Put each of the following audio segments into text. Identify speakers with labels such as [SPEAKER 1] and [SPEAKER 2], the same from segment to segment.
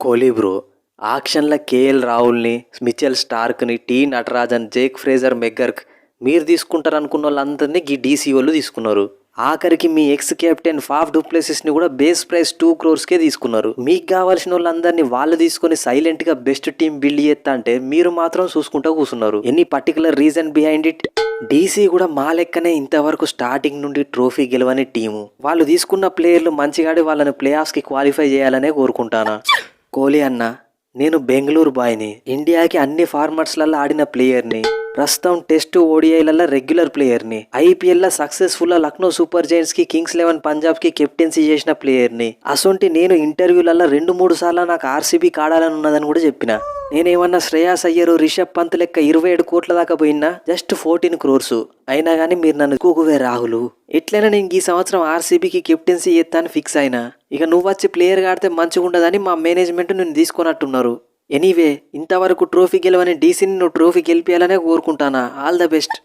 [SPEAKER 1] Kohli bro ఆక్షన్ల KL రాహుల్ని Mitchell స్టార్క్ని T Natarajan Jake Fraser McGurk మీరు తీసుకుంటారనుకున్న వాళ్ళందరినీ ఈ డీసీ వాళ్ళు తీసుకున్నారు. ఆఖరికి మీ ఎక్స్ కెప్టెన్ ఫాఫ్ డూప్లెసిస్ని కూడా బేస్ ప్రైస్ టూ క్రోర్స్కే తీసుకున్నారు. మీకు కావాల్సిన వాళ్ళందరినీ వాళ్ళు తీసుకొని సైలెంట్గా బెస్ట్ టీం బిల్డ్ చేస్తా అంటే మీరు మాత్రం చూసుకుంటూ కూర్చున్నారు. Any particular reason behind it? DC కూడా మా లెక్కనే ఇంతవరకు స్టార్టింగ్ నుండి ట్రోఫీ గెలవని టీము. వాళ్ళు తీసుకున్న ప్లేయర్లు మంచిగాడి వాళ్ళని ప్లే ఆఫ్స్కి క్వాలిఫై చేయాలనే కోరుకుంటానా? కోహ్లీ అన్న నేను బెంగళూరు బాయ్ని ఇండియాకి అన్ని ఫార్మాట్స్లలో ఆడిన ప్లేయర్ని ప్రస్తుతం టెస్ట్ ఓడిఐలలో రెగ్యులర్ ప్లేయర్ని. ఐపీఎల్లో సక్సెస్ఫుల్గా లక్నో సూపర్ జైంట్స్కి కింగ్స్ లెవెన్ పంజాబ్కి కెప్టెన్సీ చేసిన ప్లేయర్ని. అసొంటి నేను ఇంటర్వ్యూలలో రెండు మూడు సార్లు నాకు ఆర్సీబీ కాడాలని ఉన్నదని కూడా చెప్పిన. నేనేమన్నా శ్రేయాస్ అయ్యరు రిషబ్ పంత్ లెక్క ఇరవై ఏడు కోట్ల దాకా పోయినా జస్ట్ ఫోర్టీన్ క్రోర్స్. అయినా కానీ మీరు నన్ను కూకువే రాహులు. ఎట్లయినా నేను ఈ సంవత్సరం ఆర్సీబీకి కెప్టెన్సీ చేస్తాను ఫిక్స్ అయినా. ఇక నువ్వు వచ్చి ప్లేయర్ ఆడితే మంచిగా ఉండదని మా మేనేజ్మెంట్ నేను తీసుకున్నట్టున్నారు ఎనీవే ఇంతవరకు ట్రోఫీ గెలవని డీసీని నువ్వు ట్రోఫీ గెలిపించాలనే కోరుకుంటానా? All the best.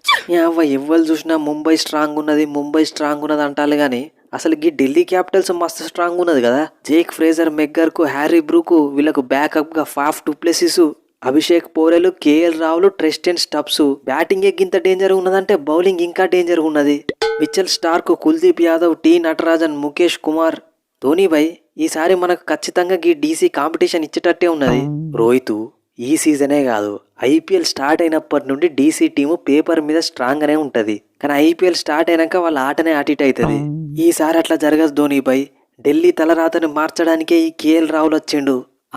[SPEAKER 1] అవ్వ ఎవ్వరు చూసినా ముంబై స్ట్రాంగ్ ఉన్నది ముంబై స్ట్రాంగ్ ఉన్నది అంటారు కానీ అసలు ఈ ఢిల్లీ క్యాపిటల్స్ మస్తు స్ట్రాంగ్ ఉన్నది కదా? Jake Fraser McGurk Harry Brook వీళ్ళకు బ్యాకప్గా Faf du Plessis Abhishek Porel KL Rahul Tristan Stubbs. Batting గింత డేంజర్ ఉన్నదంటే బౌలింగ్ ఇంకా డేంజర్ ఉన్నది. Mitchell Starc Kuldeep Yadav T Natarajan Mukesh Kumar Dhoni by. ఈసారి మనకు ఖచ్చితంగా ఈ డీసీ కాంపిటీషన్ ఇచ్చేటట్టే ఉన్నది. రోహిత్ ఈ సీజనే కాదు ఐపీఎల్ స్టార్ట్ అయినప్పటి నుండి డీసీ టీము పేపర్ మీద స్ట్రాంగ్ అనే ఉంటుంది. కానీ ఐపీఎల్ స్టార్ట్ అయినాక వాళ్ళ ఆటనే అటిట్ అవుతుంది ఈసారి అట్లా జరగదు ధోనిపై. ఢిల్లీ తలరాతను మార్చడానికే ఈ కేఎల్ రాహుల్ వచ్చిండు.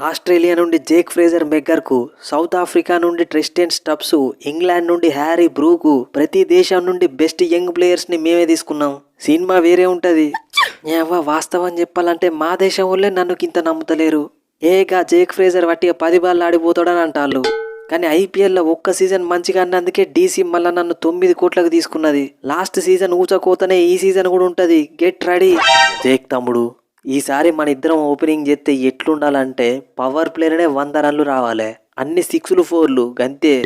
[SPEAKER 1] ఆస్ట్రేలియా నుండి Jake Fraser McGurk South Africa నుండి ట్రిస్టెన్ స్టబ్స్ ఇంగ్లాండ్ నుండి హ్యారీ బ్రూకు ప్రతి దేశం నుండి బెస్ట్ యంగ్ ప్లేయర్స్ని మేమే తీసుకున్నాం. సినిమా వేరే ఉంటుంది. ఏవా వాస్తవం చెప్పాలంటే మా దేశం వాళ్ళే నన్ను ఇంత నమ్ముతలేరు. ఏగా జేక్ ఫ్రేజర్ వట్టిగా పది బాళ్ళు ఆడిపోతాడని అంటాళ్ళు. కానీ ఐపీఎల్లో ఒక్క సీజన్ మంచిగా అన్నందుకే డీసీ మళ్ళీ నన్ను తొమ్మిది కోట్లకు తీసుకున్నది. లాస్ట్ సీజన్ ఊచకోతనే ఈ సీజన్ కూడా ఉంటుంది. Get ready. జేక్ తమ్ముడు ఈసారి మన ఇద్దరం ఓపెనింగ్ చేస్తే ఎట్లుండాలంటే పవర్ ప్లేయర్నే వంద రన్లు రావాలి. అన్ని సిక్స్లు ఫోర్లు గంతే.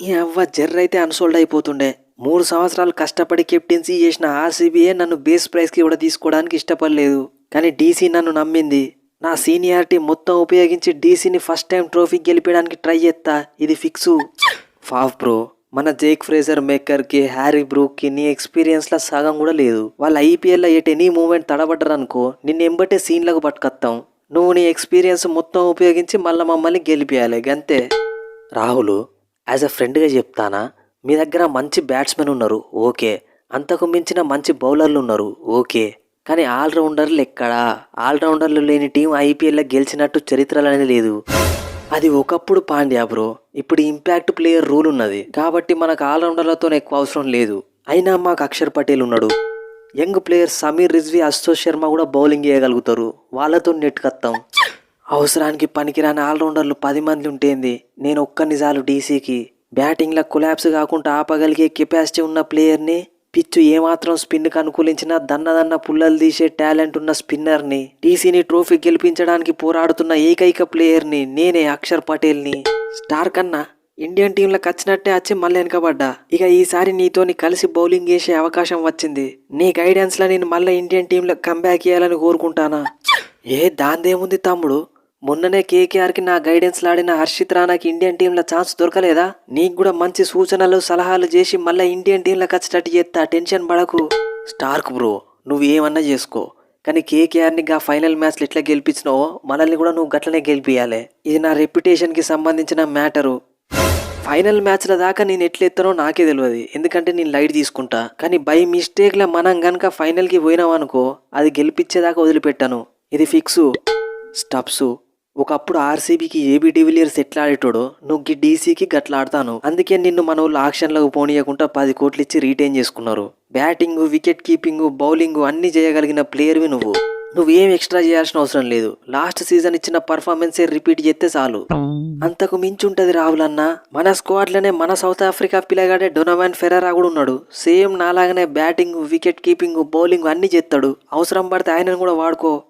[SPEAKER 1] ఈ అవ్వ జర్రైతే అన్సోల్డ్ అయిపోతుండే. మూడు సంవత్సరాలు కష్టపడి కెప్టెన్సీ చేసిన ఆర్సీబీఏ నన్ను బేస్ ప్రైస్కి కూడా తీసుకోవడానికి ఇష్టపడలేదు. కానీ డీసీ నన్ను నమ్మింది. నా సీనియారిటీ మొత్తం ఉపయోగించి డీసీని ఫస్ట్ టైం ట్రోఫీ గెలిపడానికి ట్రై చేస్తా ఇది ఫిక్సు. ఫాఫ్ బ్రో మన జేక్ ఫ్రేజర్ మేకర్కి హ్యారీ బ్రూక్కి నీ ఎక్స్పీరియన్స్లో సగం కూడా లేదు. వాళ్ళ ఐపీఎల్లో ఎట్ ఎనీ మూమెంట్ తడబడ్డరనుకో నిన్ను ఎంబటే సీన్లకు పట్టుకొస్తాం నువ్వు నీ ఎక్స్పీరియన్స్ మొత్తం ఉపయోగించి మళ్ళీ మమ్మల్ని గెలిపేయాలి అంతే రాహుల్ యాజ్ అ ఫ్రెండ్గా చెప్తానా? మీ దగ్గర మంచి బ్యాట్స్మెన్ ఉన్నారు ఓకే. అంతకు మించిన మంచి బౌలర్లు ఉన్నారు ఓకే. కానీ ఆల్రౌండర్లు ఎక్కడా? ఆల్రౌండర్లు లేని టీం ఐపీఎల్లో గెలిచినట్టు చరిత్రలు అనేది లేదు. అది ఒకప్పుడు పాండ్యా బ్రో. ఇప్పుడు ఇంపాక్ట్ ప్లేయర్ రూల్ ఉన్నది. కాబట్టి మనకు ఆల్రౌండర్లతో ఎక్కువ అవసరం లేదు. అయినా మాకు అక్షర్ పటేల్ ఉన్నాడు. యంగ్ ప్లేయర్ సమీర్ రిజ్వీ అశోక్ శర్మ కూడా బౌలింగ్ చేయగలుగుతారు వాళ్ళతో నెట్టుకత్తాం అవసరానికి పనికిరాని ఆల్రౌండర్లు పది మంది ఉంటేంది నేను ఒక్క నిజాలు డీసీకి. బ్యాటింగ్లో కొలాప్స్ కాకుండా ఆపగలిగే కెపాసిటీ ఉన్న ప్లేయర్ని పిచ్చు ఏమాత్రం స్పిన్కి అనుకూలించినా దన్నదన్న పుల్లలు తీసే టాలెంట్ ఉన్న స్పిన్నర్ని టీసీని ట్రోఫీ గెలిపించడానికి పోరాడుతున్న ఏకైక ప్లేయర్ని నేనే అక్షర్ పటేల్ని. స్టార్ కన్నా ఇండియన్ టీంలోకి వచ్చినట్టే వచ్చి మళ్ళీ వెనకబడ్డా. ఇక ఈసారి నీతోని కలిసి బౌలింగ్ చేసే అవకాశం వచ్చింది. నీ గైడెన్స్లో నేను మళ్ళీ ఇండియన్ టీంలో కంబ్యాక్ చేయాలని కోరుకుంటానా? ఏ దాందేముంది తమ్ముడు? మొన్ననే కేకేఆర్కి నా గైడెన్స్ లాడిన హర్షిత్ రానాకి ఇండియన్ టీంలో ఛాన్స్ దొరకలేదా? నీకు కూడా మంచి సూచనలు సలహాలు చేసి మళ్ళీ ఇండియన్ టీంలోకి వచ్చేటట్టు చేస్తా టెన్షన్ పడకు. స్టార్క్ బ్రో నువ్వు ఏమన్నా చేసుకో. కానీ కేకేఆర్ని గా ఫైనల్ మ్యాచ్లు ఎట్లా గెలిపించినావో మనల్ని కూడా నువ్వు గట్లనే గెలిపియాలి. ఇది నా రెప్యుటేషన్కి సంబంధించిన మ్యాటరు ఫైనల్ మ్యాచ్ల దాకా నేను ఎట్లెత్తానో నాకే తెలియదు. ఎందుకంటే నేను లైట్ తీసుకుంటా. కానీ బై మిస్టేక్లో మనం గనక ఫైనల్కి పోయినాం అనుకో అది గెలిపించేదాకా వదిలిపెట్టాను. ఇది ఫిక్సు స్టప్సు ఒకప్పుడు ఆర్సీబీకి ఏబీ డివిలియర్స్ ఎట్లా ఆడేటోడో నువ్వు డీసీకి గట్లా ఆడతాను అందుకే నిన్ను మన వాళ్ళు ఆక్షన్లకు పోనీయకుండా పది కోట్లు ఇచ్చి రీటైన్ చేసుకున్నారు. బ్యాటింగ్ వికెట్ కీపింగ్ బౌలింగ్ అన్ని చేయగలిగిన ప్లేయర్వి నువ్వు. నువ్వేం ఎక్స్ట్రా చేయాల్సిన అవసరం లేదు. లాస్ట్ సీజన్ ఇచ్చిన పర్ఫార్మెన్సే రిపీట్ చేస్తే చాలు. అంతకు మించుంటది రాహుల్ అన్న మన స్క్వాడ్లోనే మన సౌత్ ఆఫ్రికా పిల్లగాడే డొనవాన్ ఫెరారా కూడా ఉన్నాడు. సేమ్ నాలాగనే బ్యాటింగ్ వికెట్ కీపింగ్ బౌలింగ్ అన్ని చేస్తాడు అవసరం పడితే ఆయనను కూడా వాడుకో.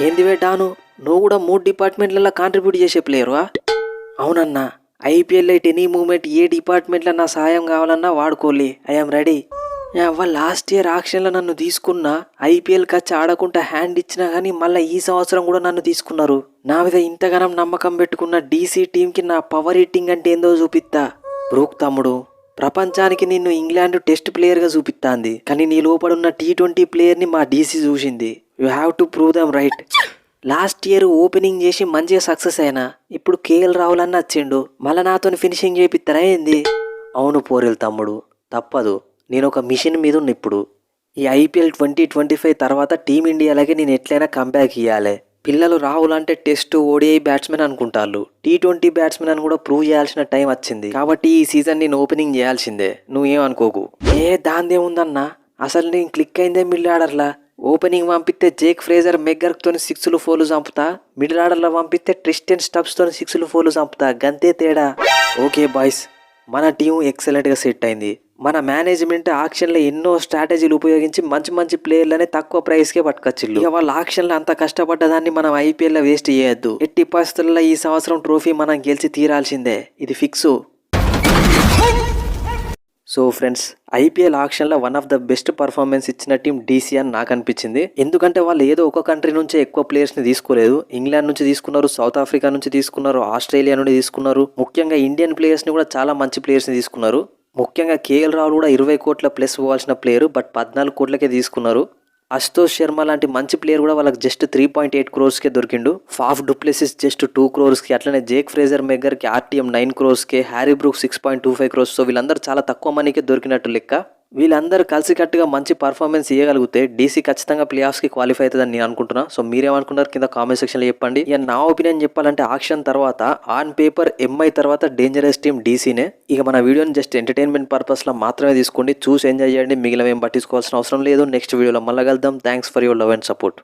[SPEAKER 1] ఏందివే డాను? నువ్వు కూడా మూడు డిపార్ట్మెంట్లలో కాంట్రిబ్యూట్ చేసే ప్లేయర్వా అవునన్నా ఐపీఎల్ ఎట్ ఎనీ మూమెంట్ ఏ డిపార్ట్మెంట్లో నా సాయం కావాలన్నా వాడుకోలే. ఐఎమ్ రెడీ అవ్వ లాస్ట్ ఇయర్ ఆక్షన్లో నన్ను తీసుకున్నా ఐపీఎల్ వచ్చి ఆడకుండా హ్యాండ్ ఇచ్చినా కానీ మళ్ళీ ఈ సంవత్సరం కూడా నన్ను తీసుకున్నారు. నా మీద ఇంతగానం నమ్మకం పెట్టుకున్న డీసీ టీంకి నా పవర్ హిట్టింగ్ అంటే ఏందో చూపిస్తా బ్రూక్ తమ్ముడు ప్రపంచానికి నిన్ను ఇంగ్లాండ్ టెస్ట్ ప్లేయర్గా చూపిస్తాంది కానీ నీ లోపడున్న టీ ట్వంటీ ప్లేయర్ని మా డీసీ చూసింది. You have to prove them right last year opening చేసి మంచిగా సక్సెస్ అయినా ఇప్పుడు కేఎల్ రాహుల్ అన్న వచ్చిండు మళ్ళీ నాతో ఫినిషింగ్ చేపిస్తారా ఏంది? అవును పోరెల్ తమ్ముడు తప్పదు. నేను ఒక మిషన్ మీద ఉన్న ఇప్పుడు. ఈ ఐపీఎల్ ట్వంటీ ట్వంటీ ఫైవ్ తర్వాత టీమిండియాలకి నేను ఎట్లయినా కంబ్యాక్ ఇవ్వాలి పిల్లలు రాహుల్ అంటే టెస్ట్ ఓడిఐ బ్యాట్స్మెన్ అనుకుంటారు టీ ట్వంటీ బ్యాట్స్మెన్ అని కూడా ప్రూవ్ చేయాల్సిన టైం వచ్చింది. కాబట్టి ఈ సీజన్ నేను ఓపెనింగ్ చేయాల్సిందే. నువ్వేమనుకోకు ఏ దాందేముందన్నా? అసలు నేను క్లిక్ అయిందే మిల్లాడర్లా ఓపెనింగ్ పంపిస్తే జేక్ ఫ్రేజర్ మెగ్గర్తో సిక్స్లు ఫోర్లు చంపుతా మిడిల్ ఆర్డర్లో పంపిస్తే ట్రిస్టెన్ స్టబ్స్తో సిక్స్లు ఫోర్లు చంపుతా. గంతే తేడా. ఓకే బాయ్స్ మన టీం ఎక్సలెంట్గా సెట్ అయింది. మన మేనేజ్మెంట్ ఆక్షన్లో ఎన్నో స్ట్రాటజీలు ఉపయోగించి మంచి మంచి ప్లేయర్లనే తక్కువ ప్రైస్కే పట్టుకొచ్చిల్లు ఇక వాళ్ళ ఆక్షన్లో అంత కష్టపడ్డదాన్ని మనం ఐపీఎల్లో వేస్ట్ చేయొద్దు. ఎట్టి పరిస్థితుల్లో ఈ సంవత్సరం ట్రోఫీ మనం గెలిచి తీరాల్సిందే. ఇది fix. So friends IPL ఆక్షన్లో one of the best performance ఇచ్చిన టీం డీసీ అని నాకు అనిపించింది. ఎందుకంటే వాళ్ళు ఏదో ఒక కంట్రీ నుంచే ఎక్కువ ప్లేయర్స్ని తీసుకోలేదు. ఇంగ్లాండ్ నుంచి తీసుకున్నారు సౌత్ ఆఫ్రికా నుంచి తీసుకున్నారు ఆస్ట్రేలియా నుండి తీసుకున్నారు. ముఖ్యంగా ఇండియన్ ప్లేయర్స్ని కూడా చాలా మంచి ప్లేయర్స్ని తీసుకున్నారు. ముఖ్యంగా కేఎల్ రావు కూడా ఇరవై కోట్ల ప్లస్ పోవాల్సిన ప్లేయర్ బట్ పద్నాలుగు కోట్లకే తీసుకున్నారు. అశుతోష్ శర్మ లాంటి మంచి ప్లేయర్ కూడా వాళ్ళకి జస్ట్ త్రీ పాయింట్ ఎయిట్ క్రోర్స్కే దొరికిండు. Faf du Plessis just two క్రోర్స్కి అట్లనే జేక్ ఫ్రేజర్ మెగర్కి RTM nine క్రోర్స్కే Harry Brook six point two five crores so వీళ్ళందరూ చాలా తక్కువ మనీకే దొరికినట్టు లెక్క. వీళ్ళందరూ కలిసికట్టుగా మంచి పర్ఫార్మెన్స్ ఇవ్వగలిగితే డీసీ ఖచ్చితంగా ప్లే ఆఫ్స్కి క్వాలిఫై అవుతుందని నేను అనుకుంటున్నా. సో మీరేమనుకున్నారు కింద కామెంట్ సెక్షన్లో చెప్పండి. ఇక నా ఒపీనియన్ చెప్పాలంటే ఆక్షన్ తర్వాత ఆన్ పేపర్ ఎంఐ తర్వాత డేంజరస్ టీం డీసీనే ఇక మన వీడియోని జస్ట్ ఎంటర్టైన్మెంట్ పర్పస్లో మాత్రమే తీసుకోండి. చూసి ఎంజాయ్ చేయండి. మిగిలిన ఏం పట్టించుకోవాల్సిన అవసరం లేదు. నెక్స్ట్ వీడియోలో మళ్ళీ కలుద్దాం. Thanks for your love and support